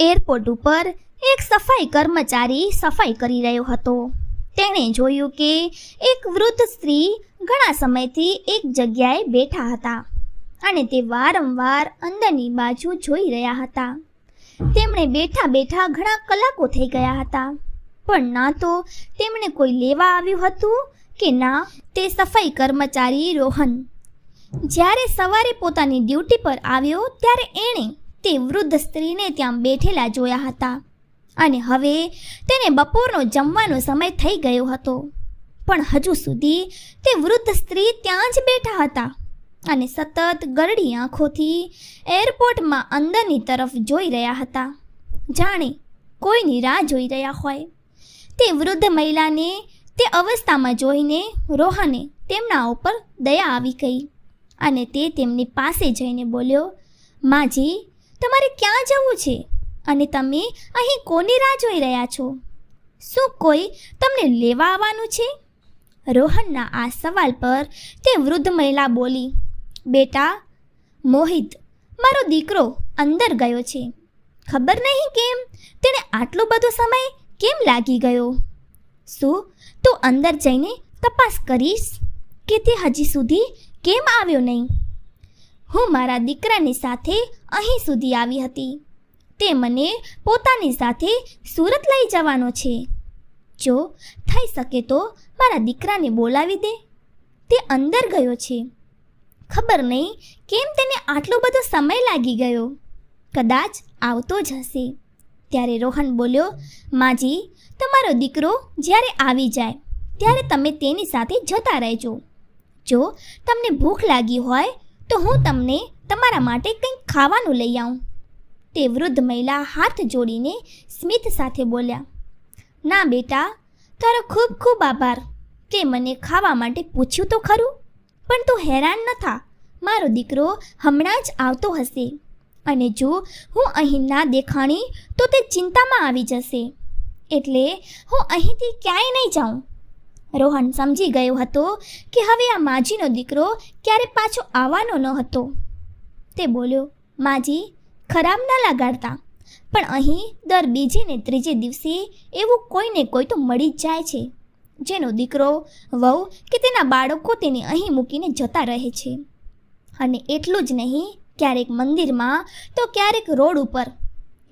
Airport ઉપર એક સફાઈ કર્મચારી સફાઈ કરી રહ્યો હતો. તેણે જોયું કે એક વૃદ્ધ સ્ત્રી ઘણા સમયથી એક જગ્યાએ બેઠા હતા અને તે વારંવાર અંદરની બાજુ જોઈ રહ્યા હતા. તેમણે બેઠા બેઠા ઘણા કલાકો થઈ ગયા હતા, પણ ના તો તેમણે કોઈ લેવા આવ્યું હતું કે ના તે સફાઈ કર્મચારી રોહન. જ્યારે સવારે પોતાની ડ્યુટી પર આવ્યો, ત્યારે એણે તે વૃદ્ધ સ્ત્રીને ત્યાં બેઠેલા જોયા હતા. અને હવે તેને બપોરનો જમવાનો સમય થઈ ગયો હતો. પણ હજુ સુધી તે વૃદ્ધ સ્ત્રી ત્યાં જ બેઠા હતા અને સતત ગરડી આંખોથી એરપોર્ટમાં અંદરની તરફ જોઈ રહ્યા હતા. જાણે કોઈની રાહ જોઈ રહ્યા હોય. તે વૃદ્ધ મહિલાને તે અવસ્થામાં જોઈને રોહને તેમના ઉપર દયા આવી ગઈ અને તે તેમની પાસે જઈને બોલ્યો, માજી તમારે ક્યાં જવું છે? અને તમે અહીં કોની રાહ જોઈ રહ્યા છો? શું કોઈ તમને લેવા આવવાનું છે? રોહનના આ સવાલ પર તે વૃદ્ધ મહિલા બોલી, બેટા, મોહિત, મારો દીકરો અંદર ગયો છે. ખબર નહીં કેમ? તેણે આટલો બધો સમય કેમ લાગી ગયો? શું તું અંદર જઈને તપાસ કરીશ કે તે હજી સુધી કેમ આવ્યો નહીં? હું મારા દીકરાની સાથે અહીં સુધી આવી હતી. તે મને પોતાની સાથે સુરત લઈ જવાનો છે. જો થઈ શકે તો મારા દીકરાને બોલાવી દે. તે અંદર ગયો છે. ખબર નહીં કેમ તેને આટલો બધો સમય લાગી ગયો. કદાચ આવતો જ હશે. ત્યારે રોહન બોલ્યો, માજી, તમારો દીકરો જ્યારે આવી જાય, ત્યારે તમે તેની સાથે જતા રહેજો. જો તમને ભૂખ લાગી હોય તો હું તમને તમારા માટે કંઈક ખાવાનું લઈ આવું. તે વૃદ્ધ મહિલા હાથ જોડીને સ્મિત સાથે બોલ્યા, ના બેટા, તારો ખૂબ ખૂબ આભાર. તે મને ખાવા માટે પૂછ્યું તો ખરું, પણ તું હેરાન ન થા. મારો દીકરો હમણાં જ આવતો હશે અને જો હું અહીં ના દેખાણી તો તે ચિંતામાં આવી જશે. એટલે હું અહીંથી ક્યાંય નહીં જાઉં. રોહન સમજી ગયો હતો કે હવે આ માજીનો દીકરો ક્યારે પાછો આવવાનો ન હતો. તે બોલ્યો, માજી, ખરાબ ન લગાડતા. પણ અહીં દર બીજે ને ત્રીજે દિવસે એવું કોઈને કોઈ તો મળી જ જાય છે. જેનો દીકરો વહુ કે તેના બાળકો તેને અહીં મૂકીને જતા રહે છે. અને એટલું જ નહીં, ક્યારેક મંદિરમાં તો ક્યારેક રોડ ઉપર.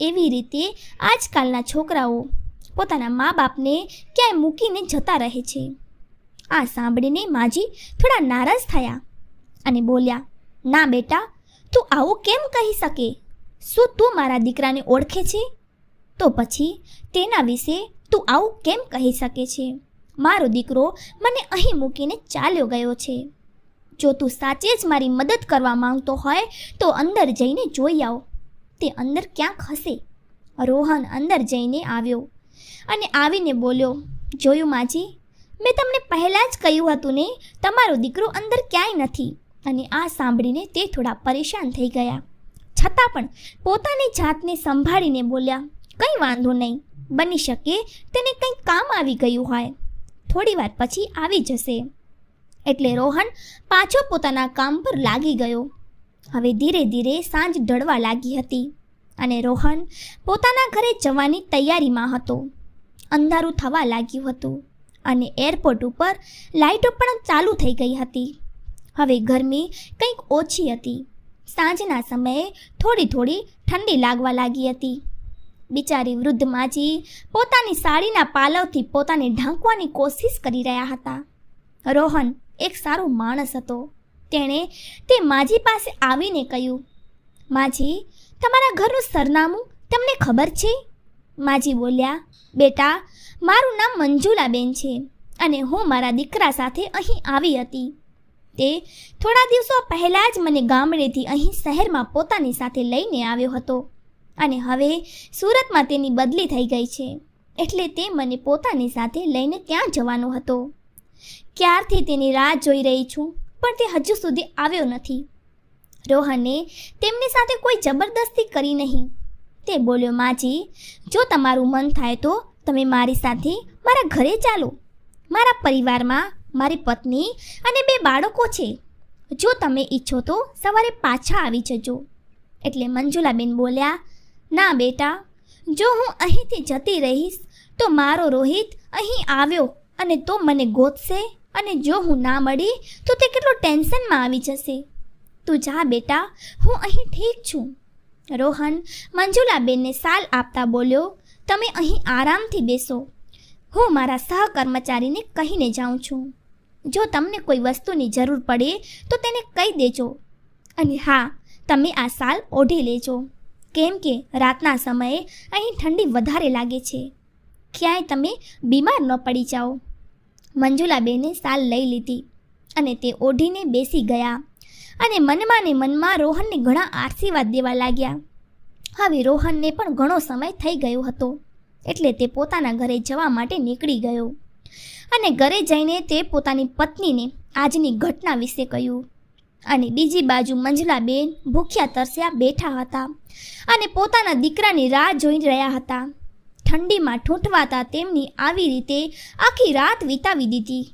એવી રીતે આજકાલના છોકરાઓ પોતાના મા બાપને ક્યાંય મૂકીને જતા રહે છે. આ સાંભળીને માજી થોડા નારાજ થયા અને બોલ્યા, ના બેટા, તું આવું કેમ કહી શકે? શું તું મારા દીકરાને ઓળખે છે? તો પછી તેના વિશે તું આવું કેમ કહી શકે છે? મારો દીકરો મને અહીં મૂકીને ચાલ્યો ગયો છે. જો તું સાચે જ મારી મદદ કરવા માંગતો હોય તો અંદર જઈને જોઈ આવ. તે અંદર ક્યાંક હશે. રોહન અંદર જઈને આવ્યો. અને આવીને બોલ્યો, જોયું માજી, મેં તમને પહેલાં જ કહ્યું હતું ને, તમારો દીકરો અંદર ક્યાંય નથી. અને આ સાંભળીને તે થોડા પરેશાન થઈ ગયા. છતાં પણ પોતાની જાતને સંભાળીને બોલ્યા, કંઈ વાંધો નહીં, બની શકે, તેને કંઈક કામ આવી ગયું હોય, થોડી વાર પછી આવી જશે. એટલે રોહન પાછો પોતાના કામ પર લાગી ગયો. હવે ધીરે ધીરે સાંજ ઢળવા લાગી હતી અને રોહન પોતાના ઘરે જવાની તૈયારીમાં હતો. અંધારું થવા લાગ્યું હતું અને એરપોર્ટ ઉપર લાઇટો પણ ચાલુ થઈ ગઈ હતી. હવે ગરમી કંઈક ઓછી હતી. સાંજના સમયે થોડી થોડી ઠંડી લાગવા લાગી હતી. બિચારી વૃદ્ધ માજી પોતાની સાડીના પાલવથી પોતાને ઢાંકવાની કોશિશ કરી રહ્યા હતા. રોહન એક સારો માણસ હતો. તેણે તે માજી પાસે આવીને કહ્યું, માજી, તમારા ઘરનું સરનામું તમને ખબર છે? માજી બોલ્યા, બેટા, મારું નામ મંજુલાબેન છે અને હું મારા દીકરા સાથે અહીં આવી હતી. તે થોડા દિવસો પહેલાં જ મને ગામડેથી અહીં શહેરમાં પોતાની સાથે લઈને આવ્યો હતો અને હવે સુરતમાં તેની બદલી થઈ ગઈ છે. એટલે તે મને પોતાની સાથે લઈને ત્યાં જવાનો હતો. ક્યારથી તેની રાહ જોઈ રહી છું, પણ તે હજુ સુધી આવ્યો નથી. રોહને તેમની સાથે કોઈ જબરદસ્તી કરી નહીં. તે બોલ્યો, માજી, જો તમારું મન થાય તો તમે મારી સાથે મારા ઘરે ચાલો. મારા પરિવારમાં મારી પત્ની અને બે બાળકો છે. જો તમે ઈચ્છો તો સવારે પાછા આવી જજો. એટલે મંજુલાબેન બોલ્યા, ના બેટા, જો હું અહીંથી જતી રહીશ તો મારો રોહિત અહીં આવ્યો અને તો મને ગોતશે અને જો હું ના મળી તો તે કેટલો ટેન્શનમાં આવી જશે. તું જા બેટા, હું અહીં ઠીક છું. રોહન મંજુલાબેનને સાલ આપતા બોલ્યો, તમે અહીં આરામથી બેસો. હું મારા સહકર્મચારીને કહીને જાઉં છું. જો તમને કોઈ વસ્તુની જરૂર પડે તો તેને કહી દેજો. અને હા, તમે આ સાલ ઓઢી લેજો. કેમ કે રાતના સમયે અહીં ઠંડી વધારે લાગે છે. ક્યાંય તમે બીમાર ન પડી જાઓ. મંજુલાબેને સાલ લઈ લીધી અને તે ઓઢીને બેસી ગયા. અને મનમાં ને મનમાં રોહનને ઘણા આશીર્વાદ દેવા લાગ્યા. હવે રોહનને પણ ઘણો સમય થઈ ગયો હતો, એટલે તે પોતાના ઘરે જવા માટે નીકળી ગયો. અને ઘરે જઈને તે પોતાની પત્નીને આજની ઘટના વિશે કહ્યું. અને બીજી બાજુ મંજલાબેન ભૂખ્યા તરસ્યા બેઠા હતા અને પોતાના દીકરાની રાહ જોઈ રહ્યા હતા. ઠંડીમાં ઠૂંઠવાતા તેમની આવી રીતે આખી રાત વિતાવી દીધી.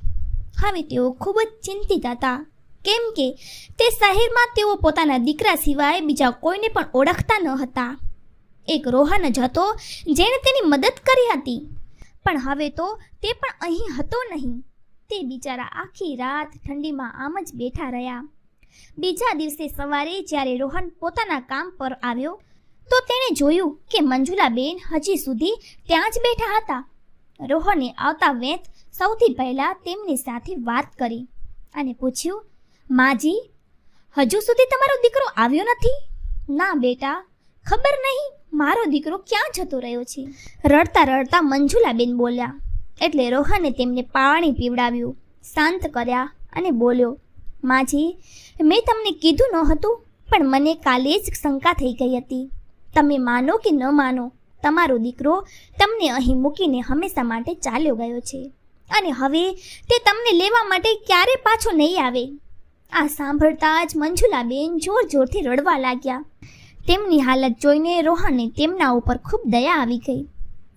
હવે તેઓ ખૂબ જ ચિંતિત હતા. કેમ કે તે શહેરમાં તેઓ પોતાના દીકરા સિવાય બીજા કોઈને પણ ઓળખતા ન હતા. એક રોહન જ હતો જેણે તેની મદદ કરી હતી. પણ હવે તો તે પણ અહીં હતો નહીં. તે બિચારા આખી રાત ઠંડીમાં આમ જ બેઠા રહ્યા. બીજા દિવસે સવારે જ્યારે રોહન પોતાના કામ પર આવ્યો, તો તેણે જોયું કે મંજુલાબેન હજી સુધી ત્યાં જ બેઠા હતા. રોહને આવતા વેંત સૌથી પહેલાં તેમની સાથે વાત કરી અને પૂછ્યું માજી, હજુ સુધી તમારો દીકરો આવ્યો નથી? ના, બેટા. ખબર નહીં, મારો દીકરો ક્યાં જતો રહ્યો છે? રડતા રડતા મંજુલાબેન બોલ્યા. એટલે રોહને તેમને પાણી પીવડાવ્યું, શાંત કર્યા અને બોલ્યો, માજી, મેં તમને કીધું નહોતું, પણ મને કાલે જ શંકા થઈ ગઈ હતી. તમે માનો કે ન માનો, તમારો દીકરો તમને અહીં મૂકીને હંમેશા માટે ચાલ્યો ગયો છે. અને હવે તે તમને લેવા માટે ક્યારે પાછો નહીં આવે? આ સાંભળતા જ મંજુલાબેન જોર જોરથી રડવા લાગ્યા. તેમની હાલત જોઈને રોહનને તેમના ઉપર ખૂબ દયા આવી ગઈ.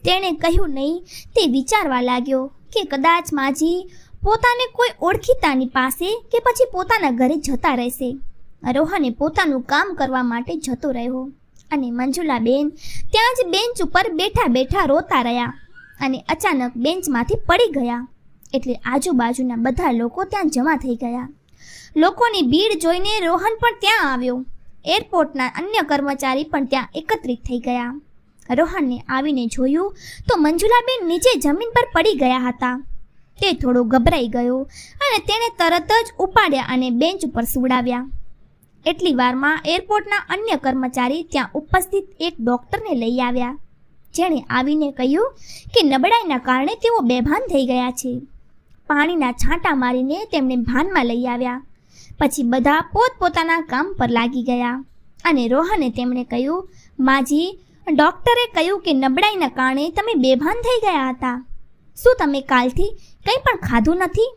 તેણે કહ્યું નહીં, તે વિચારવા લાગ્યો કે કદાચ માજી પોતાને કોઈ ઓળખીતાની પાસે કે પછી પોતાના ઘરે જતા રહેશે. રોહને પોતાનું કામ કરવા માટે જતો રહ્યો અને મંજુલાબેન ત્યાં જ બેન્ચ ઉપર બેઠા બેઠા રોતા રહ્યા અને અચાનક બેન્ચમાંથી પડી ગયા. એટલે આજુબાજુના બધા લોકો ત્યાં જમા થઈ ગયા. લોકોની ભીડ જોઈને રોહન પણ ત્યાં આવ્યો. એરપોર્ટના અન્ય કર્મચારી પણ ત્યાં એકત્રિત થઈ ગયા. રોહનને આવીને જોયું તો મંજુલાબેન નીચે જમીન પર પડી ગયા હતા. તે થોડો ગભરાઈ ગયો અને તેણે તરત જ ઉપાડ્યા અને બેન્ચ ઉપર સુવડાવ્યા. એટલી વારમાં એરપોર્ટના અન્ય કર્મચારી ત્યાં ઉપસ્થિત એક ડૉક્ટરને લઈ આવ્યા, જેણે આવીને કહ્યું કે નબળાઈના કારણે તેઓ બેભાન થઈ ગયા છે. પાણીના છાંટા મારીને તેમણે ભાનમાં લઈ આવ્યા. પછી બધા પોતપોતાના કામ પર લાગી ગયા. અને રોહને તેમણે કહ્યું, માજી, ડૉક્ટરે કહ્યું કે નબળાઈના કારણે તમે બેભાન થઈ ગયા હતા. શું તમે કાલથી કંઈ પણ ખાધું નથી?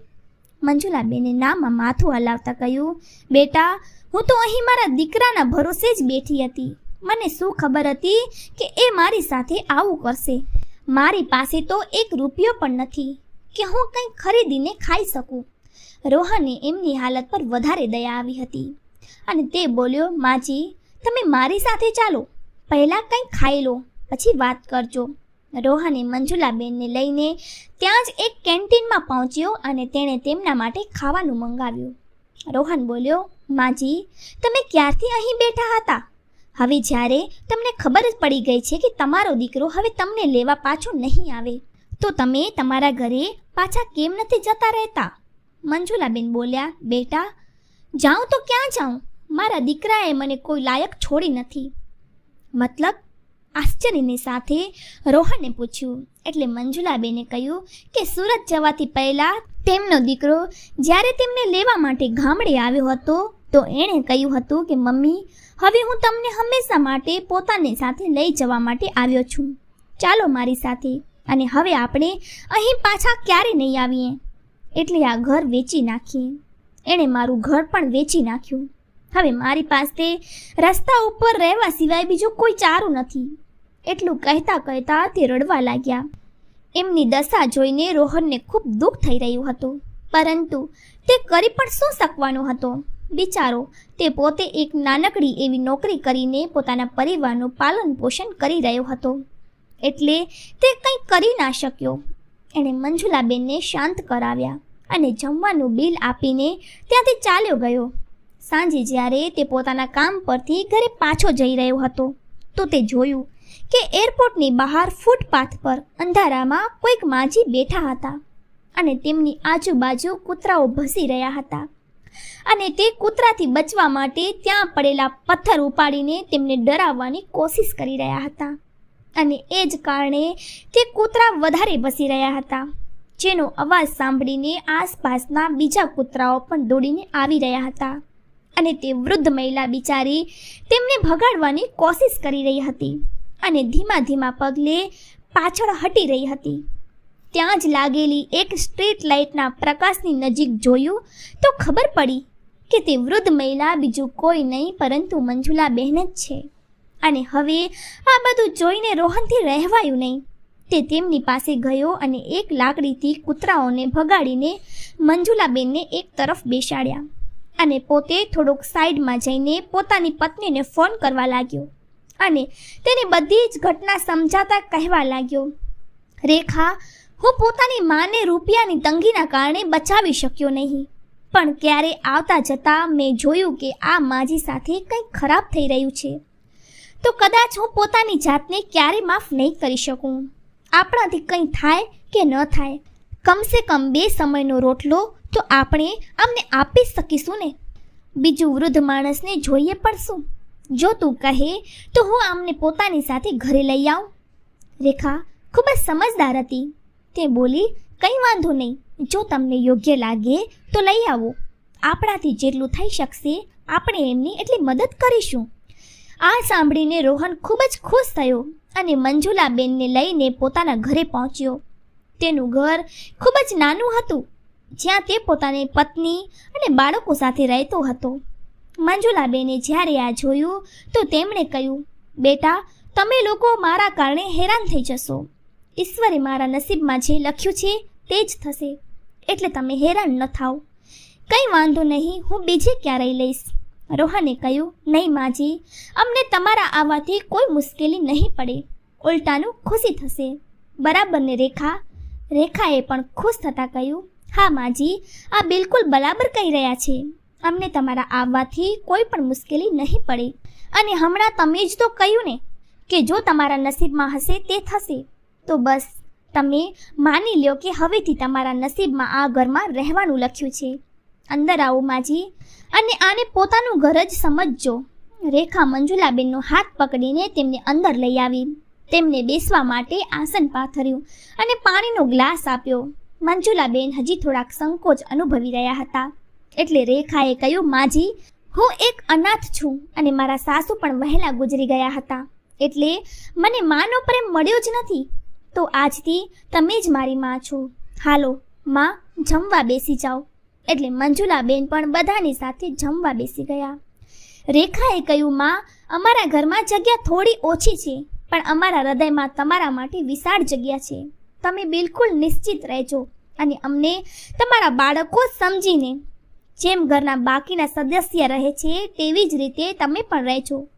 મંજુલાબેને નામાં માથું હલાવતા કહ્યું, બેટા, હું તો અહીં મારા દીકરાના ભરોસે જ બેઠી હતી. મને શું ખબર હતી કે એ મારી સાથે આવું કરશે? મારી પાસે તો એક રૂપિયો પણ નથી. કે હું કંઈ ખરીદીને ખાઈ શકું? રોહને એમની હાલત પર વધારે દયા આવી હતી. અને તે બોલ્યો, માજી, તમે મારી સાથે ચાલો. પહેલાં કંઈ ખાઈ લો, પછી વાત કરજો. રોહને મંજુલાબેનને લઈને ત્યાં જ એક કેન્ટીનમાં પહોંચ્યો અને તેણે તેમના માટે ખાવાનું મંગાવ્યું. રોહન બોલ્યો, માજી, તમે ક્યારથી અહીં બેઠા હતા? હવે જ્યારે તમને ખબર જ પડી ગઈ છે કે તમારો દીકરો હવે તમને લેવા પાછો નહીં આવે, તો તમે તમારા ઘરે પાછા કેમ નથી જતા રહેતા? મંજુલાબેન બોલ્યા, બેટા, જાઉં તો ક્યાં જાઉં? મારા દીકરાએ મને કોઈ લાયક છોડી નથી. મતલબ, આશ્ચર્યની સાથે રોહને પૂછ્યું. એટલે મંજુલાબેને કહ્યું કે સુરત જવાથી પહેલાં તેમનો દીકરો જ્યારે તેમને લેવા માટે ગામડે આવ્યો હતો, તો એણે કહ્યું હતું કે, મમ્મી, હવે હું તમને હંમેશા માટે પોતાની સાથે લઈ જવા માટે આવ્યો છું. ચાલો મારી સાથે. અને હવે આપણે અહીં પાછા ક્યારે નહીં આવીએ? એટલે આ ઘર વેચી નાખીએ. એણે મારું ઘર પણ વેચી નાખ્યું. હવે મારી પાસે રસ્તા ઉપર રહેવા સિવાય બીજું કોઈ ચારું નથી. એટલું કહેતા કહેતા તે રડવા લાગ્યા. એમની દશા જોઈને રોહનને ખૂબ દુઃખ થઈ રહ્યું હતું. પરંતુ તે કરી પણ શું શકવાનો હતો? બિચારો, તે પોતે એક નાનકડી એવી નોકરી કરીને પોતાના પરિવારનું પાલન પોષણ કરી રહ્યો હતો. એટલે તે કંઈ કરી ના શક્યો. એણે મંજુલાબેનને શાંત કરાવ્યા. અને જમવાનું બિલ આપીને ત્યાંથી ચાલ્યો ગયો. સાંજે જ્યારે તે પોતાના કામ પરથી ઘરે પાછો જઈ રહ્યો હતો, તો તે જોયું કે એરપોર્ટની બહાર ફૂટપાથ પર અંધારામાં કોઈક માજી બેઠા હતા અને તેમની આજુબાજુ કૂતરાઓ ભસી રહ્યા હતા. અને તે કૂતરાથી બચવા માટે ત્યાં પડેલા પથ્થર ઉપાડીને તેમને ડરાવવાની કોશિશ કરી રહ્યા હતા. અને એ જ કારણે તે કૂતરા વધારે ભસી રહ્યા હતા. જેનો અવાજ સાંભળીને આસપાસના બીજા કૂતરાઓ પણ દોડીને આવી રહ્યા હતા. અને તે વૃદ્ધ મહિલા બિચારી તેમને ભગાડવાની કોશિશ કરી રહી હતી અને ધીમા ધીમા પગલે પાછળ હટી રહી હતી. ત્યાં જ લાગેલી એક સ્ટ્રીટ લાઇટના પ્રકાશની નજીક જોયું તો ખબર પડી કે તે વૃદ્ધ મહિલા બીજું કોઈ નહીં પરંતુ મંજુલા બહેન જ છે. અને હવે આ બધું જોઈને રોહનથી રહેવાયું નહીં. તે તેમની પાસે ગયો અને એક લાકડીથી કૂતરાઓને ભગાડીને મંજુલાબેનને એક તરફ બેસાડ્યા અને પોતે થોડોક સાઈડમાં જઈને પોતાની પત્નીને ફોન કરવા લાગ્યો અને તેને બધી જ ઘટના સમજાતા કહેવા લાગ્યો, રેખા, હું પોતાની માને રૂપિયાની તંગીના કારણે બચાવી શક્યો નહીં, પણ ક્યારે આવતા જતાં મેં જોયું કે આ માજી સાથે કંઈક ખરાબ થઈ રહ્યું છે. તો કદાચ હું પોતાની જાતને ક્યારે માફ નહીં કરી શકું. આપણાથી કંઈ થાય કે ન થાય? કમસે કમ બે સમયનો રોટલો તો આપણે આમને આપી જ શકીશું ને? બીજું વૃદ્ધ માણસને જોઈએ પણ શું? જો તું કહે તો હું આમને પોતાની સાથે ઘરે લઈ આવું. રેખા ખૂબ જ સમજદાર હતી. તે બોલી, કંઈ વાંધો નહીં. જો તમને યોગ્ય લાગે તો લઈ આવો. આપણાથી જેટલું થઈ શકશે, આપણે એમની એટલી મદદ કરીશું. આ સાંભળીને રોહન ખૂબ જ ખુશ થયો અને મંજુલાબેનને લઈને પોતાના ઘરે પહોંચ્યો. તેનું ઘર ખૂબ જ નાનું હતું, જ્યાં તે પોતાની પત્ની અને બાળકો સાથે રહેતો હતો. મંજુલાબેને જ્યારે આ જોયું, તો તેમણે કહ્યું, બેટા, તમે લોકો મારા કારણે હેરાન થઈ જશો. ઈશ્વરે મારા નસીબમાં જે લખ્યું છે, તે જ થશે. એટલે તમે હેરાન ન થાઓ કંઈ વાંધો નહીં, હું બીજે ક્યારેય લઈશ. રોહને કહ્યું, નહીં માજી, અમને તમારા આવવાથી કોઈ મુશ્કેલી નહીં પડે. ઉલટાનું ખુશી થશે. બરાબર ને રેખા, રેખાએ પણ ખુશ થતાં કહ્યું, હા માજી, આ બિલકુલ બરાબર કહી રહ્યા છે. અમને તમારા આવવાથી કોઈ પણ મુશ્કેલી નહીં પડે. અને હમણાં તમે જ તો કહ્યું ને કે જો તમારા નસીબમાં હશે તે થશે. તો બસ, તમે માની લ્યો કે હવેથી તમારા નસીબમાં આ ઘરમાં રહેવાનું લખ્યું છે. અંદર આવો માજી. અને આને પોતાનું ઘર જ સમજજો. રેખા મંજુલાબેનનો હાથ પકડીને તેમને અંદર લઈ આવી. તેમને બેસવા માટે આસન પાથર્યું અને પાણીનો ગ્લાસ આપ્યો. મંજુલાબેન હજી થોડાક સંકોચ અનુભવી રહ્યા હતા. એટલે રેખાએ કહ્યું, માજી, હું એક અનાથ છું અને મારા સાસુ પણ વહેલા ગુજરી ગયા હતા. એટલે મને માનો પ્રેમ મળ્યો જ નથી. તો આજથી તમે જ મારી માં છો. હાલો, માં, જમવા બેસી જાઓ. એટલે મંજુલાબેન પણ બધાની સાથે જમવા બેસી ગયા. રેખાએ કહ્યું, માં, અમારા ઘરમાં જગ્યા થોડી ઓછી છે, પણ અમારા હૃદયમાં તમારા માટે વિશાળ જગ્યા છે. તમે બિલકુલ નિશ્ચિત રહેજો અને અમને તમારા બાળકો સમજીને, જેમ ઘરના બાકીના સદસ્ય રહે છે, તેવી જ રીતે તમે પણ રહેજો.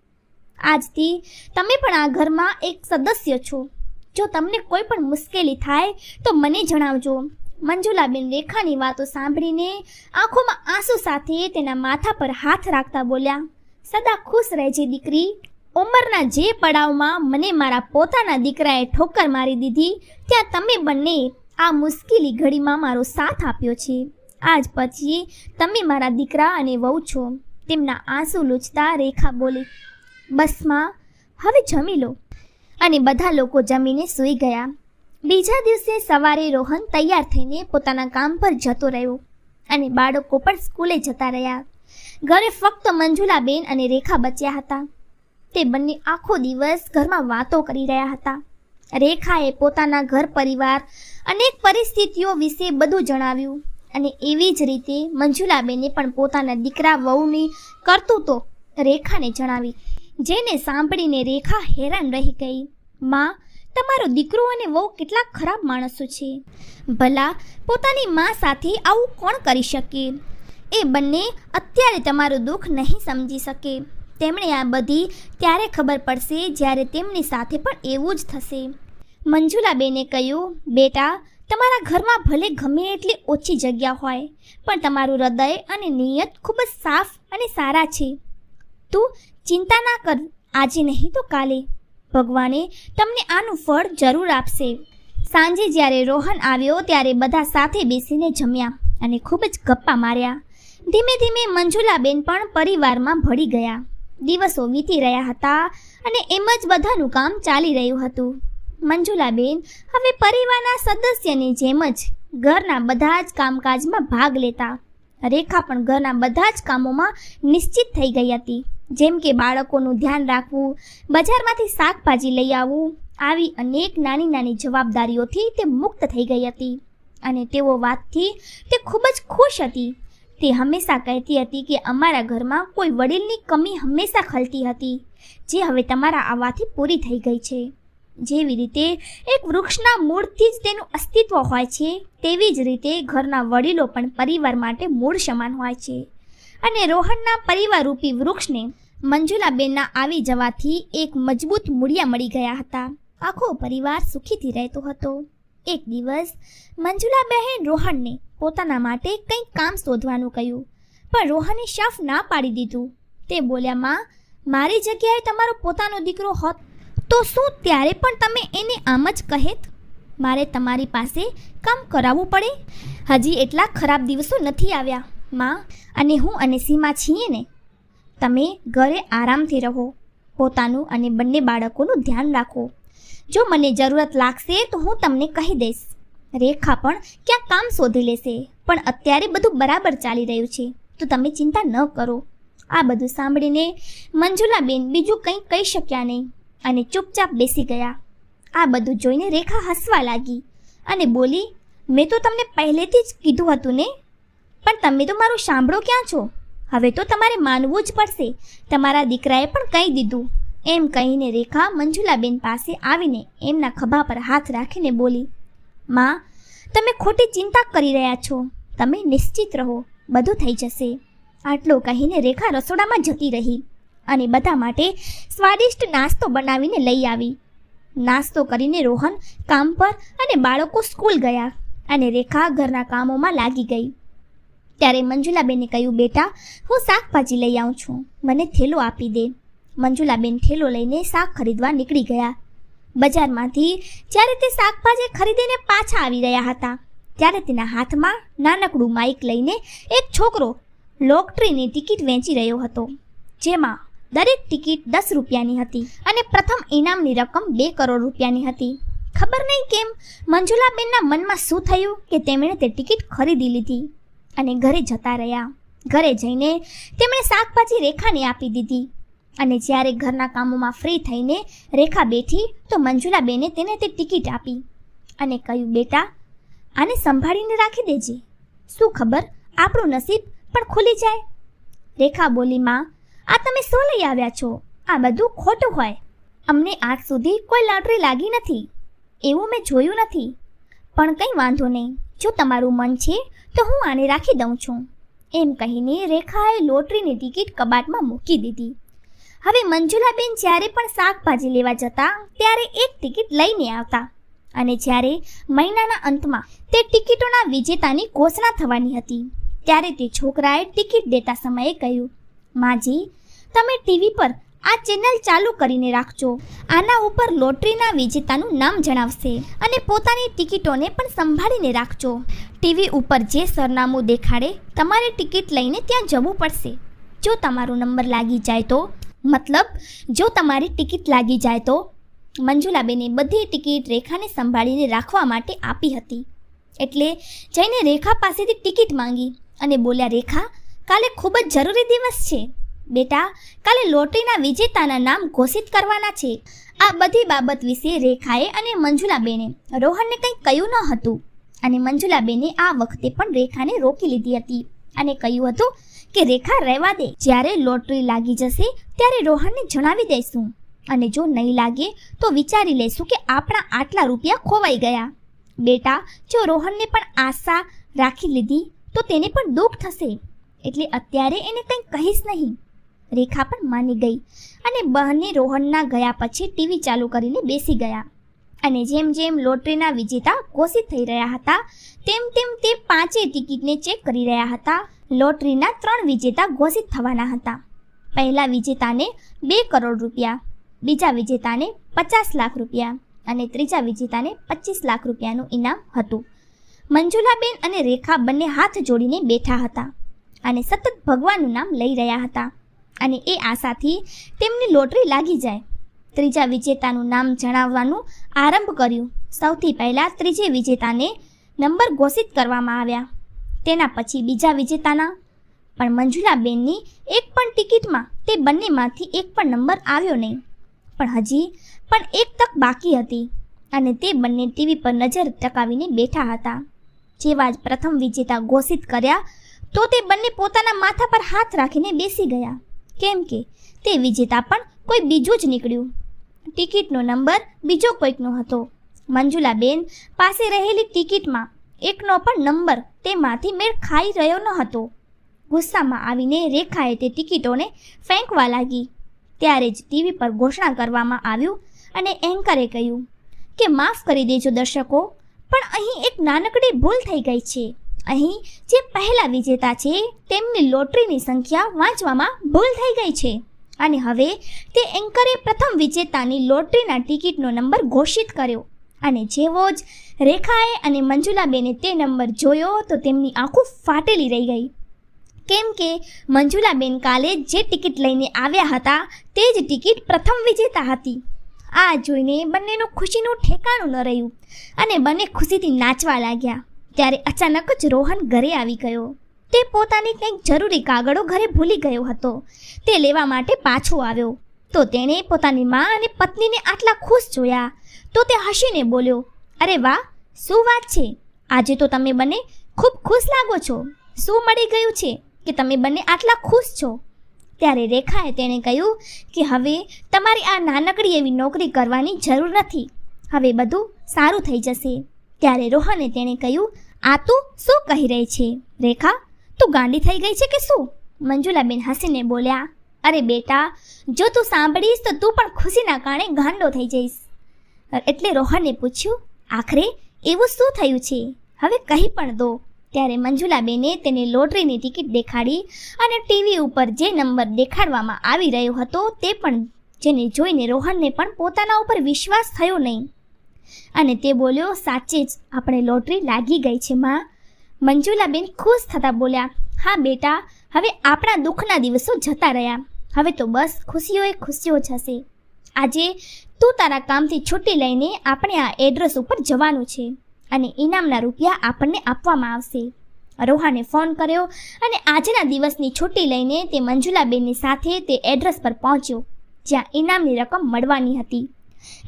આજથી તમે પણ આ ઘરમાં એક સદસ્ય છો. જો તમને કોઈ પણ મુશ્કેલી થાય, તો મને જણાવજો. મંજુલાબેન રેખાની વાતો સાંભળીને આંખોમાં આંસુ સાથે તેના માથા પર હાથ રાખતા બોલ્યા, સદા ખુશ રહેજે દીકરી. ઉંમરના જે પડાવમાં મને મારા પોતાના દીકરાએ ઠોકર મારી દીધી, ત્યાં તમે બંને આ મુશ્કેલી ઘડીમાં મારો સાથ આપ્યો છે. આજ પછી તમે મારા દીકરા અને વહુ છો. તેમના આંસુ લૂછતા રેખા બોલી બસમાં હવે જમી લો. અને બધા લોકો જમીને સૂઈ ગયા. બીજા દિવસે સવારે રોહન તૈયાર થઈને પોતાના કામ પર જતો રહ્યો અને બાળકો પણ સ્કૂલે જતા રહ્યા. ઘરે ફક્ત મંજુલાબેન અને રેખા બચ્યા હતા. તે બંને આખો દિવસ ઘરમાં વાતો કરી રહ્યા હતા. રેખાએ પોતાના ઘર પરિવાર, અનેક પરિસ્થિતિઓ વિશે બધું જણાવ્યું અને એવી જ રીતે મંજુલાબેને પણ પોતાના દીકરા વહુની કરતૂતો રેખાને જણાવી, જેને સાંભળીને રેખા હેરાન રહી ગઈ. માં તમારો દીકરો અને વહુ કેટલા ખરાબ માણસો છે. ભલા, પોતાની મા સાથે આવું કોણ કરી શકે? એ બંને અત્યારે તમારું દુઃખ નહીં સમજી શકે. તેમણે આ બધી ત્યારે ખબર પડશે જ્યારે તેમની સાથે પણ એવું જ થશે. મંજુલાબેને કહ્યું, બેટા, તમારા ઘરમાં ભલે ગમે એટલી ઓછી જગ્યા હોય, પણ તમારું હૃદય અને નિયત ખૂબ જ સાફ અને સારા છે. તું ચિંતા ના કર, આજે નહીં તો કાલે. ભગવાને તમને આનું ફળ જરૂર આપશે. સાંજે જ્યારે રોહન આવ્યો ત્યારે બધા સાથે બેસીને જમ્યા અને ખૂબ જ ગપ્પા માર્યા. ધીમે ધીમે મંજુલાબેન પણ પરિવારમાં ભળી ગયા. દિવસો વીતી રહ્યા હતા અને એમ જ બધાનું કામ ચાલી રહ્યું હતું. મંજુલાબેન હવે પરિવારના સદસ્યની જેમ જ ઘરના બધા જ કામકાજમાં ભાગ લેતા. રેખા પણ ઘરના બધા જ કામોમાં નિશ્ચિત થઈ ગઈ હતી. જેમ કે બાળકોનું ધ્યાન રાખવું, બજારમાંથી શાકભાજી લઈ આવવું, આવી અનેક નાની નાની જવાબદારીઓથી તે મુક્ત થઈ ગઈ હતી. અને તેઓ વાતથી તે ખૂબ જ ખુશ હતી. તે હંમેશા કહેતી હતી કે અમારા ઘરમાં કોઈ વડીલની કમી હંમેશા ખલતી હતી, જે હવે તમારા આવવાથી પૂરી થઈ ગઈ છે. જેવી રીતે એક વૃક્ષના મૂળથી જ તેનું અસ્તિત્વ હોય છે, તેવી જ રીતે ઘરના વડીલો પણ પરિવાર માટે મૂળ સમાન હોય છે. અને રોહનના પરિવારરૂપી વૃક્ષને મંજુલાબેનના આવી જવાથી એક મજબૂત મૂળિયા મળી ગયા હતા. આખો પરિવાર સુખીથી રહેતો હતો. એક દિવસ મંજુલાબહેન રોહનને પોતાના માટે કંઈક કામ શોધવાનું કહ્યું, પણ રોહને શાફ ના પાડી દીધું. તે બોલ્યા, માં, મારી જગ્યાએ તમારો પોતાનો દીકરો હોત તો શું ત્યારે પણ તમે એને આમ જ કહેત? મારે તમારી પાસે કામ કરાવવું પડે. હજી એટલા ખરાબ દિવસો નથી આવ્યા. માં અને હું અને સીમા છીએ ને? તમે ઘરે આરામથી રહો, પોતાનું અને બંને બાળકોનું ધ્યાન રાખો. જો મને જરૂરત લાગશે તો હું તમને કહી દઈશ. રેખા પણ ક્યાં કામ શોધી લેશે, પણ અત્યારે બધું બરાબર ચાલી રહ્યું છે, તો તમે ચિંતા ન કરો. આ બધું સાંભળીને મંજુલાબેન બીજું કંઈ કહી શક્યા નહીં અને ચૂપચાપ બેસી ગયા. આ બધું જોઈને રેખા હસવા લાગી અને બોલી, મેં તો તમને પહેલેથી જ કીધું હતું ને પણ તમે તો મારું સાંભળો ક્યાં છો? હવે તો તમારે માનવું જ પડશે. તમારા દીકરાએ પણ કહી દીધું. એમ કહીને રેખા મંજુલાબેન પાસે આવીને એમના ખભા પર હાથ રાખીને બોલી, માં, તમે ખોટી ચિંતા કરી રહ્યા છો. તમે નિશ્ચિત રહો. બધું થઈ જશે. આટલું કહીને રેખા રસોડામાં જતી રહી અને બધા માટે સ્વાદિષ્ટ નાસ્તો બનાવીને લઈ આવી. નાસ્તો કરીને રોહન કામ પર અને બાળકો સ્કૂલ ગયા અને રેખા ઘરના કામોમાં લાગી ગઈ. ત્યારે મંજુલાબેને કહ્યું, બેટા, હું શાકભાજી લઈ આવું છું. મને થેલો આપી દે. મંજુલાબેન થેલો લઈને શાક ખરીદવા નીકળી ગયા. બજારમાંથી જ્યારે તે શાકભાજી ખરીદીને પાછા આવી રહ્યા હતા, ત્યારે તેના હાથમાં નાનકડું માઇક લઈને એક છોકરો લોકટ્રીની ટિકિટ વેચી રહ્યો હતો, જેમાં દરેક ટિકિટ દસ રૂપિયાની હતી અને પ્રથમ ઇનામની રકમ બે કરોડ રૂપિયાની હતી. ખબર નહીં કેમ, મંજુલાબેનના મનમાં શું થયું કે તેમણે તે ટિકિટ ખરીદી લીધી. અને ઘરે જતા રહ્યા. ઘરે જઈને તેમણે શાકભાજી રેખાને આપી દીધી. અને જ્યારે ઘરના કામોમાં ફ્રી થઈને રેખા બેઠી, તો મંજુલાબેને તેને તે ટિકિટ આપી અને કહ્યું, બેટા, આને સંભાળીને રાખી દેજે. શું ખબર? આપણું નસીબ પણ ખુલી જાય. રેખા બોલી, માં, આ તમે શું લઈ આવ્યા છો. આ બધું ખોટું હોય. અમને આજ સુધી કોઈ લોટરી લાગી નથી. એવું મેં જોયું નથી. પણ કંઈ વાંધો નહીં. જો તમારું મન છે તો હું આને રાખી દઉં છું. એમ કહીને રેખાએ લોટરીની ટિકિટ કબાટમાં મૂકી દીધી. હવે મંજુલાબેન જ્યારે પણ શાકભાજી લેવા જતા ત્યારે એક ટિકિટ લઈને આવતા. અને જ્યારે મહિનાના અંતમાં તે ટિકિટોના વિજેતાની ઘોષણા થવાની હતી, ત્યારે તે છોકરાએ ટિકિટ દેતા સમયે કહ્યું, માજી, તમે ટીવી પર આ ચેનલ ચાલુ કરીને રાખજો. આના ઉપર લોટરીના વિજેતાનું નામ જણાવશે અને પોતાની ટિકિટોને પણ સંભાળીને રાખજો. ટીવી ઉપર જે સરનામું દેખાડે, તમારે ટિકિટ લઈને ત્યાં જવું પડશે. જો તમારો નંબર લાગી જાય તો? મતલબ, જો તમારી ટિકિટ લાગી જાય તો? મંજુલાબેને બધી ટિકિટ રેખાને સંભાળીને રાખવા માટે આપી હતી. એટલે જઈને રેખા પાસેથી ટિકિટ માંગી અને બોલ્યા, રેખા, કાલે ખૂબ જ જરૂરી દિવસ છે. બેટા, કાલે લોટરીના વિજેતાના નામ ઘોષિત કરવાના છે. આ બધી બાબત વિશે રેખાએ અને મંજુલાબેને, રોહનને કંઈ કહ્યું ન હતું. અને મંજુલાબેને આ વખતે પણ રેખાને રોકી લીધી હતી. અને કહ્યું હતું કે રેખા રહેવા દે. જ્યારે લોટરી લાગી જશે, ત્યારે રોહનને જણાવી દઈશું. અને જો નહીં લાગે, તો વિચારી લેશું કે આપણા આટલા રૂપિયા ખોવાઈ ગયા. બેટા, જો રોહનને પણ આશા રાખી લીધી, તો તેને પણ દુઃખ થશે. એટલે અત્યારે એને કંઈ કહીશ નહીં. રેખા પણ માની ગઈ અને બહેને રોહનના ગયા પછી ટીવી ચાલુ કરીને બેસી ગયા. અને જેમ જેમ લોટરીના વિજેતા ઘોષિત થઈ રહ્યા હતા, તેમ તેમ તે પાંચેય ટિકિટને ચેક કરી રહ્યા હતા. લોટરીના ત્રણ વિજેતા ઘોષિત થવાના હતા. પહેલા વિજેતાને બે કરોડ રૂપિયા, બીજા વિજેતાને પચાસ લાખ રૂપિયા અને ત્રીજા વિજેતાને પચીસ લાખ રૂપિયાનું ઇનામ હતું. મંજુલાબેન અને રેખા બંને હાથ જોડીને બેઠા હતા અને સતત ભગવાનનું નામ લઈ રહ્યા હતા. અને એ આશાથી તેમની લોટરી લાગી જાય. ત્રીજા વિજેતાનું નામ જણાવવાનું આરંભ કર્યું. સૌથી પહેલાં ત્રીજે વિજેતાને નંબર ઘોષિત કરવામાં આવ્યા. તેના પછી બીજા વિજેતાના. પણ મંજુલાબેનની એક પણ ટિકિટમાં તે બંનેમાંથી એક પણ નંબર આવ્યો નહીં. પણ હજી પણ એક તક બાકી હતી અને તે બંને ટીવી પર નજર ટકાવીને બેઠા હતા. જેવા જ પ્રથમ વિજેતા ઘોષિત કર્યા, તો તે બંને પોતાના માથા પર હાથ રાખીને બેસી ગયા. કેમ કે તે વિજેતા પણ કોઈ બીજું જ નીકળ્યું. ટિકિટનો નંબર બીજો કોઈકનો હતો. મંજુલાબેન પાસે રહેલી ટિકિટમાં એકનો પણ નંબર તેમાંથી મેળ ખાઈ રહ્યો ન હતો. ગુસ્સામાં આવીને રેખાએ તે ટિકિટોને ફેંકવા લાગી. ત્યારે જ ટીવી પર ઘોષણા કરવામાં આવ્યું અને એન્કરે કહ્યું કે, માફ કરી દેજો દર્શકો, પણ અહીં એક નાનકડી ભૂલ થઈ ગઈ છે. અહીં જે પહેલા વિજેતા છે, તેમની લોટરીની સંખ્યા વાંચવામાં ભૂલ થઈ ગઈ છે. અને હવે તે એન્કરે પ્રથમ વિજેતાની લોટરીના ટિકિટનો નંબર ઘોષિત કર્યો. અને જેવો જ રેખાએ અને મંજુલાબેને તે નંબર જોયો, તો તેમની આંખો ફાટેલી રહી ગઈ. કેમ કે મંજુલાબેન કાલે જે ટિકિટ લઈને આવ્યા હતા, તે જ ટિકિટ પ્રથમ વિજેતા હતી. આ જોઈને બંનેનું ખુશીનું ઠેકાણું ન રહ્યું અને બંને ખુશીથી નાચવા લાગ્યા. ત્યારે અચાનક જ રોહન ઘરે આવી ગયો. તે પોતાની કંઈક જરૂરી કાગળો ઘરે ભૂલી ગયો હતો. તે લેવા માટે પાછો આવ્યો. તો તેણે પોતાની મા અને પત્નીને આટલા ખુશ જોયા. તો તે હસીને બોલ્યો, અરે વાહ, શું વાત છે? આજે તો તમે બંને ખૂબ ખુશ લાગો છો. શું મળી ગયું છે કે તમે બંને આટલા ખુશ છો? ત્યારે રેખાએ તેણે કહ્યું કે, હવે તમારી આ નાનકડી એવી નોકરી કરવાની જરૂર નથી. હવે બધું સારું થઈ જશે. ત્યારે રોહને તેણે કહ્યું આ તું શું કહી રહી છે? રેખા, તું ગાંડી થઈ ગઈ છે કે શું? મંજુલાબેન હસીને બોલ્યા, અરે બેટા, જો તું સાંભળીશ તો તું પણ ખુશીના કારણે ગાંડો થઈ જઈશ. એટલે રોહને પૂછ્યું, આખરે એવું શું થયું છે? હવે કહી પણ દો. ત્યારે મંજુલાબેને તેને લોટરીની ટિકિટ દેખાડી અને ટીવી ઉપર જે નંબર દેખાડવામાં આવી રહ્યો હતો તે પણ, જેને જોઈને રોહનને પણ પોતાના ઉપર વિશ્વાસ થયો નહીં. અને તે બોલ્યો, સાચે જ આપણે લોટરી લાગી ગઈ છે, માં. મંજુલાબેન ખુશ થતાં બોલ્યા, હા બેટા, હવે આપણા દુઃખના દિવસો જતા રહ્યા. હવે તો બસ ખુશીઓએ ખુશીઓ જશે આજે તું તારા કામથી છુટ્ટી લઈને આપણે આ એડ્રેસ ઉપર જવાનું છે અને ઇનામના રૂપિયા આપણને આપવામાં આવશે. રોહાને ફોન કર્યો અને આજના દિવસની છુટ્ટી લઈને તે મંજુલાબેનની સાથે તે એડ્રેસ પર પહોંચ્યો, જ્યાં ઇનામની રકમ મળવાની હતી.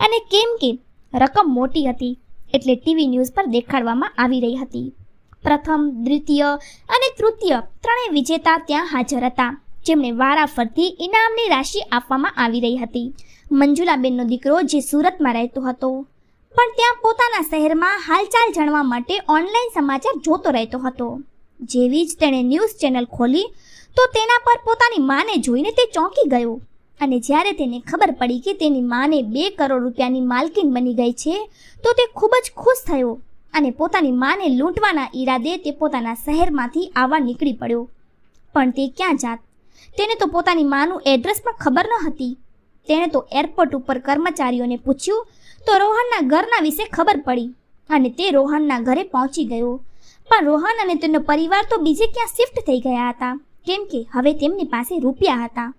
અને કેમ કે રકમ મોટી હતી એટલે ટીવી ન્યૂઝ પર દેખાડવામાં આવી રહી હતી. પ્રથમ, દ્વિતીય અને તૃતીય ત્રણેય વિજેતા ત્યાં હાજર હતા, જેમને વારાફરતી ઇનામની રાશિ આપવામાં આવી રહી હતી. મંજુલાબેનનો દીકરો જે સુરતમાં રહેતો હતો. પણ ત્યાં પોતાના શહેરમાં હાલચાલ જાણવા માટે ઓનલાઈન સમાચાર જોતો રહેતો હતો. જેવી જ તેણે ન્યૂઝ ચેનલ ખોલી, તો તેના પર પોતાની માને જોઈને તે ચોંકી ગયો. અને જ્યારે તેને ખબર પડી કે તેની માને બે કરોડ રૂપિયાની માલકીન બની ગઈ છે, તો તે ખૂબ જ ખુશ થયો અને પોતાની માને લૂંટવાના ઈરાદે તે પોતાના શહેરમાંથી આવવા નીકળી પડ્યો. પણ તે ક્યાં જાત? તેને તો પોતાની માનું એડ્રેસ પણ ખબર ન હતી. તેણે તો એરપોર્ટ ઉપર કર્મચારીઓને પૂછ્યું, તો રોહનના ઘરના વિશે ખબર પડી? અને તે રોહનના ઘરે પહોંચી ગયો. પણ રોહન અને તેનો પરિવાર તો બીજે ક્યાં શિફ્ટ થઈ ગયા હતા? કેમ કે હવે તેમની પાસે રૂપિયા હતા.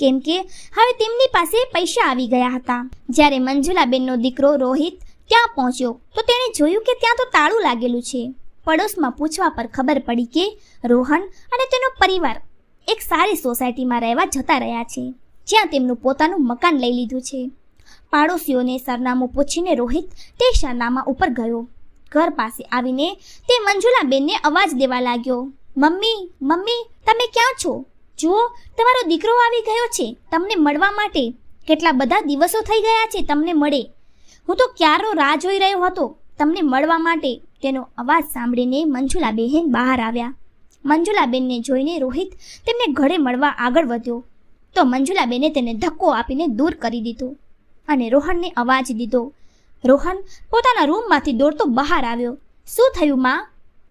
કેમ કે હવે તેમની પાસે પૈસા આવી ગયા હતા. જ્યારે મંજુલાબેનનો દીકરો રોહિત ત્યાં પહોંચ્યો, તો તેણે જોયું કે ત્યાં તો તાળું લાગેલું છે. પડોશમાં પૂછવા પર ખબર પડી કે રોહન અને તેનો પરિવાર એક સારી સોસાયટીમાં રહેવા જતા રહ્યા છે, જ્યાં તેમનું પોતાનું મકાન લઈ લીધું છે. પાડોશીઓને સરનામું પૂછીને રોહિત તે સરનામા ઉપર ગયો. ઘર પાસે આવીને તે મંજુલાબેનને અવાજ દેવા લાગ્યો, મમ્મી મમ્મી, તમે ક્યાં છો? જુઓ, તમારો દીકરો આવી ગયો છે. તમને મળવા માટે કેટલા બધા દિવસો થઈ ગયા છે તમને મળે. હું તો ક્યારનો રાહ જોઈ રહ્યો હતો. તમને મળવા માટે તેનો અવાજ સાંભળીને મંજુલાબેન બહાર આવ્યા. મંજુલાબેનને જોઈને રોહિત તેમને ઘરે મળવા આગળ વધ્યો. તો મંજુલાબેને તેને ધક્કો આપીને દૂર કરી દીધો અને રોહનને અવાજ દીધો. રોહન પોતાના રૂમમાંથી દોડતો બહાર આવ્યો. શું થયું, માં?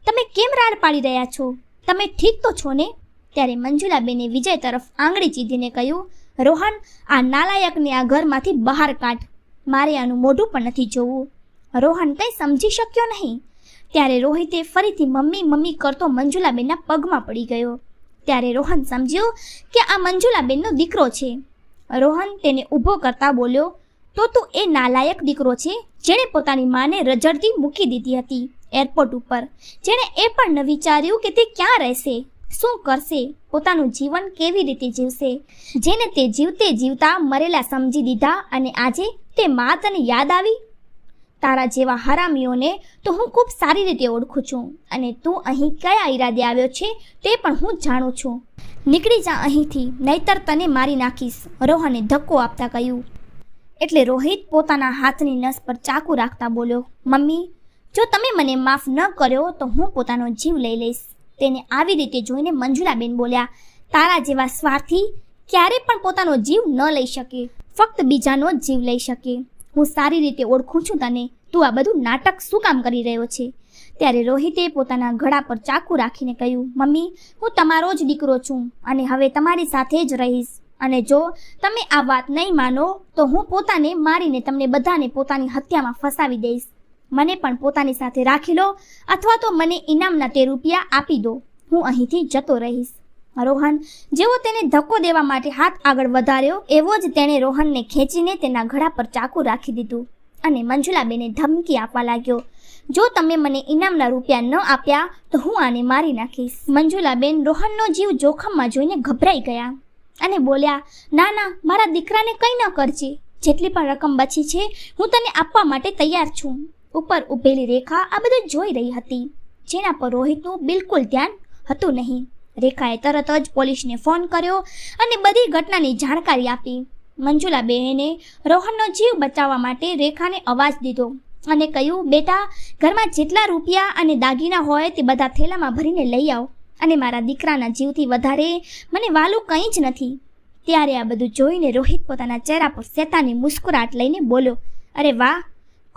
તમે કેમ રાડ પાડી રહ્યા છો? તમે ઠીક તો છો ને? ત્યારે મંજુલાબેને વિજય તરફ આંગળી ચીધીને કહ્યું, રોહન, આ નાલાયકને આ ઘરમાંથી બહાર કાઢ. મારે આનું મોઢું પણ નથી જોવું. રોહન, કંઈ સમજી શક્યો નહીં. ત્યારે રોહિતે ફરીથી મમ્મી મમ્મી કરતો મંજુલાબેનના પગમાં પડી ગયો. ત્યારે રોહન સમજ્યો કે આ મંજુલાબેનનો દીકરો છે. રોહન તેને ઊભો કરતા બોલ્યો, તો તું એ નાલાયક દીકરો છે જેણે પોતાની માને રજડતી મૂકી દીધી હતી એરપોર્ટ ઉપર, જેણે એ પણ ન વિચાર્યું કે તે ક્યાં રહેશે. શું કરશે? પોતાનું જીવન કેવી રીતે જીવશે? જેને તે જીવતે જીવતા મરેલા સમજી દીધા અને આજે તે મા તને યાદ આવી? તારા જેવા હરામીઓને તો હું ખૂબ સારી રીતે ઓળખું છું અને તું અહીં કયા ઈરાદે આવ્યો છે તે પણ હું જાણું છું. નીકળી જા અહીંથી, નહીતર તને મારી નાખીશ, રોહને ધક્કો આપતા કહ્યું. એટલે રોહિત પોતાના હાથની નસ પર ચાકુ રાખતા બોલ્યો, મમ્મી, જો તમે મને માફ ન કર્યો તો હું પોતાનો જીવ લઈ લઈશ. તેને આવી રીતે જોઈને મંજુલાબેન બોલ્યા, તારા જેવા સ્વાર્થી ક્યારે પણ પોતાનો જીવ ન લઈ શકે, ફક્ત બીજાનો જીવ લઈ શકે. હું સારી રીતે ઓળખું છું તને, તું આ બધું નાટક શું કામ કરી રહ્યો છે? ત્યારે રોહિતે પોતાના ગળા પર ચાકુ રાખીને કહ્યું, મમ્મી, હું તમારો જ દીકરો છું અને હવે તમારી સાથે જ રહીશ. અને જો તમે આ વાત નહીં માનો, તો હું પોતાને મારીને તમને બધાને પોતાની હત્યામાં ફસાવી દઈશ. મને પણ પોતાની સાથે રાખી લો અથવા તો મને ઇનામના તે રૂપિયા આપી દો. હું અહીંથી જતો રહીશ. રોહન, જેવો તેને ધક્કો દેવા માટે હાથ આગળ વધાર્યો, એવો જ તેણે રોહનને ખેંચીને તેના ઘડા પર ચાકુ રાખી દીધું અને મંજુલાબેને ધમકી આપવા લાગ્યો, જો તમે મને ઇનામના રૂપિયા ન આપ્યા, તો હું આને મારી નાખીશ. મંજુલાબેન રોહનનો જીવ જોખમમાં જોઈને ગભરાઈ ગયા અને બોલ્યા, ના ના, મારા દીકરાને કંઈ ન કરજે. જેટલી પણ રકમ બચી છે, હું તને આપવા માટે તૈયાર છું. ઉપર ઊભેલી રેખા આ બધું જોઈ રહી હતી, જેના પર રોહિતનું બિલકુલ ધ્યાન હતું નહીં. રેખાએ તરત જ પોલીસને ફોન કર્યો અને બધી ઘટનાની જાણકારી આપી. મંજુલાબેને રોહનનો જીવ બચાવવા માટે રેખાને અવાજ દીધો અને કહ્યું, બેટા, ઘરમાં જેટલા રૂપિયા અને દાગીના હોય તે બધા થેલામાં ભરીને લઈ આવો અને મારા દીકરાના જીવથી વધારે મને વાલું કંઈ જ નથી. ત્યારે આ બધું જોઈને રોહિત પોતાના ચહેરા પર શેતાની મુસ્કુરાટ લઈને બોલ્યો, અરે વાહ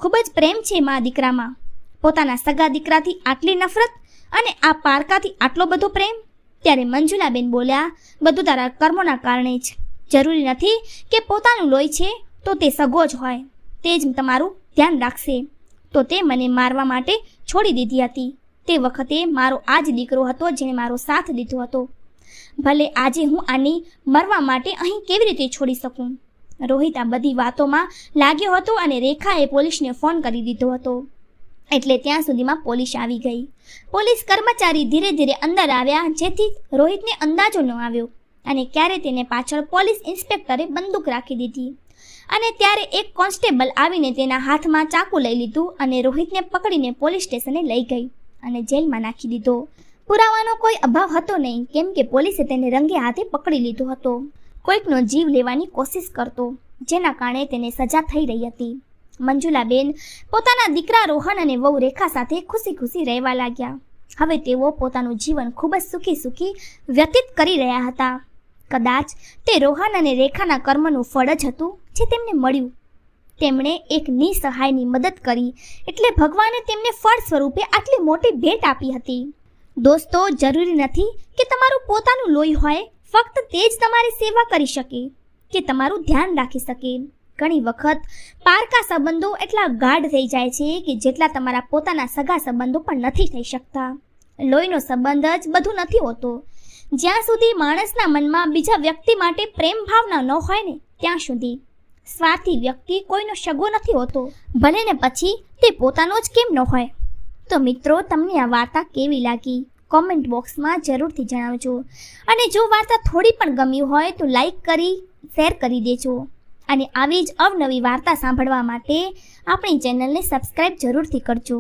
ખૂબ જ પ્રેમ છે મા દીકરામાં. પોતાના સગા દીકરાથી આટલી નફરત અને આ પારકાથી આટલો બધો પ્રેમ? ત્યારે મંજુલાબેન બોલ્યા, બધું તારા કર્મોના કારણે જ. જરૂરી નથી કે પોતાનું લોહી છે તો તે સગો જ હોય. તે જ તમારું ધ્યાન રાખશે. તો તે મને મારવા માટે છોડી દીધી હતી. તે વખતે મારો આ જ દીકરો હતો જેણે મારો સાથ દીધો હતો. ભલે આજે હું આની મરવા માટે અહીં કેવી રીતે છોડી શકું? રોહિત આ બધી વાતોમાં લાગ્યો હતો અને રેખાએ પોલીસને ફોન કરી દીધો હતો. એટલે ત્યાં સુધીમાં પોલીસ આવી ગઈ. પોલીસ કર્મચારી ધીરે ધીરે અંદર આવ્યા, જેથી રોહિતને અંદાજો ન આવ્યો અને ક્યારે તેને પાછળ પોલીસ ઇન્સ્પેક્ટરે બંદૂક રાખી દીધી. અને ત્યારે એક કોન્સ્ટેબલ આવીને તેના હાથમાં ચાકુ લઈ લીધું અને રોહિતને પકડીને પોલીસ સ્ટેશને લઈ ગઈ અને જેલમાં નાખી દીધો. પુરાવાનો કોઈ અભાવ હતો નહીં, કેમ કે પોલીસે તેને રંગે હાથે પકડી લીધો હતો. કોઈકનો જીવ લેવાની કોશિશ કરતો, જેના કારણે તેને સજા થઈ રહી હતી. મંજુલાબેન પોતાના દીકરા રોહન અને વહુ રેખા સાથે ખુશી ખુશી રહેવા લાગ્યા. હવે તેઓ પોતાનું જીવન ખૂબ જ સુખી સુખી વ્યતીત કરી રહ્યા હતા. કદાચ તે રોહન અને રેખાના કર્મનું ફળ જ હતું જે તેમને મળ્યું. તેમણે એક નિસહાયની મદદ કરી એટલે ભગવાને તેમને ફળ સ્વરૂપે આટલી મોટી ભેટ આપી હતી. દોસ્તો, જરૂરી નથી કે તમારું પોતાનું લોહી હોય ફક્ત તે જ તમારી સેવા કરી શકે કે તમારું ધ્યાન રાખી શકે. ઘણી વખત પારકા સંબંધો એટલા ગાઢ થઈ જાય છે કે જેટલા તમારા પોતાના સગા સંબંધો પણ નથી થઈ શકતા. લોહીનો સંબંધ જ બધું નથી હોતો. જ્યાં સુધી માણસના મનમાં બીજા વ્યક્તિ માટે પ્રેમ ભાવના ન હોય ને ત્યાં સુધી સ્વાર્થી વ્યક્તિ કોઈનો સગો નથી હોતો. ભલે ને પછી તે પોતાનો જ કેમ ન હોય? તો મિત્રો, તમને આ વાર્તા કેવી લાગી? કોમેન્ટ બોક્સમાં જરૂરથી જણાવજો. અને જો વાર્તા થોડી પણ ગમી હોય તો લાઈક કરી, શેર કરી દેજો. અને આવી જ અવનવી વાર્તા સાંભળવા માટે આપણી ચેનલને સબસ્ક્રાઈબ જરૂરથી કરજો.